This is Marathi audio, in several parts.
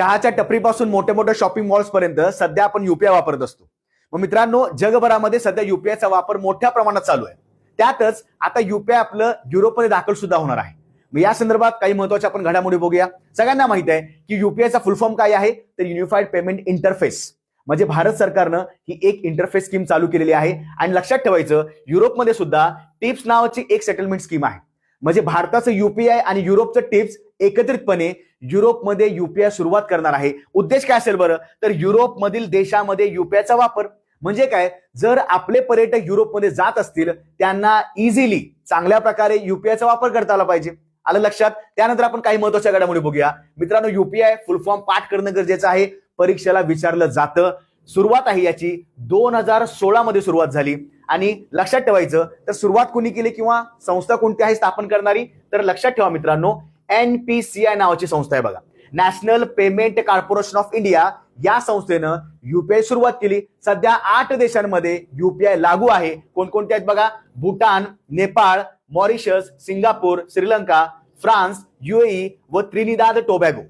चहाच्या टपरीपासून मोठ्या मोठ्या शॉपिंग मॉल्स पर्यंत सध्या आपण युपीआय वापरत असतो. मग मित्रांनो जगभरामध्ये सध्या युपीआयचा वापर मोठ्या प्रमाणात चालू आहे. त्यातच आता युपीआय आपलं युरोपमध्ये दाखल सुद्धा होणार आहे. मग या संदर्भात काही महत्त्वाच्या आपण घडामोडी बघूया. सगळ्यांना माहीत आहे की युपीआयचा फुल फॉर्म काय आहे? तर युनिफाईड पेमेंट इंटरफेस म्हणजे भारत सरकारनं ही एक इंटरफेस स्कीम चालू केलेली आहे. आणि लक्षात ठेवायचं युरोपमध्ये सुद्धा टिप्स नावाची एक सेटलमेंट स्कीम आहे. म्हणजे भारताचं युपीआय आणि युरोपचं टिप्स एकत्रितपणे युरोपमध्ये युपीआय सुरुवात करणार आहे. उद्देश काय असेल बरं? तर युरोपमधील देशामध्ये युपीआयचा वापर. म्हणजे काय? जर आपले पर्यटक युरोपमध्ये जात असतील त्यांना इझिली चांगल्या प्रकारे युपीआयचा वापर करता आला पाहिजे. आलं लक्षात? त्यानंतर आपण काही महत्त्वाच्या घडामोडी बघूया. मित्रांनो युपीआय फुल फॉर्म पाठ करणं गरजेचं आहे. परीक्षेला विचारलं जातं. सुरुवात आहे याची. दोन हजार सोळा मध्ये सुरुवात झाली. आणि लक्षात ठेवायचं तर सुरुवात कोणी केली किंवा संस्था कोणती आहे स्थापन करणारी? तर लक्षात ठेवा मित्रांनो एनपीसीआय नावाची संस्था आहे बघा. National Payment Corporation of India या संस्थेनं युपीआय सुरुवात केली. सध्या आठ देशांमध्ये युपीआय लागू आहे. कोणकोणते आहेत बघा? Bhutan Nepal Mauritius Singapore Sri Lanka France UAE व त्रिनिदाद टोबॅगो.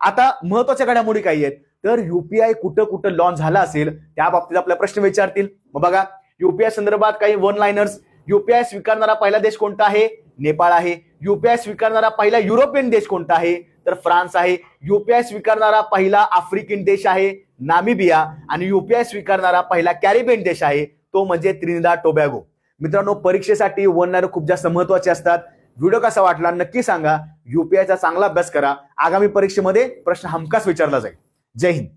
आता महत्त्वाच्या घडामोडी काही आहेत. तर युपीआय कुठं कुठं लॉन्च झाला असेल त्या बाबतीत आपला प्रश्न विचारतील. मग बघा युपीआय संदर्भात काही वन लाईनर्स युपीआय स्वीकारणारा पहिला देश कोणता आहे? नेपाळ आहे. युपीआय स्वीकारणारा पहिला युरोपियन देश कोणता आहे? तर फ्रान्स आहे. युपीआय स्वीकारणारा पहिला आफ्रिकन देश आहे नामिबिया. आणि युपीआय स्वीकारणारा पहिला कॅरिबियन देश आहे तो म्हणजे त्रिनिदा टोबॅगो. मित्रांनो परीक्षेसाठी वनणारे खूप जास्त महत्त्वाचे असतात. व्हिडिओ कसा वाटला नक्की सांगा. युपीआयचा चांगला अभ्यास करा. आगामी परीक्षेमध्ये प्रश्न हमखास विचारला जाईल. जय हिंद.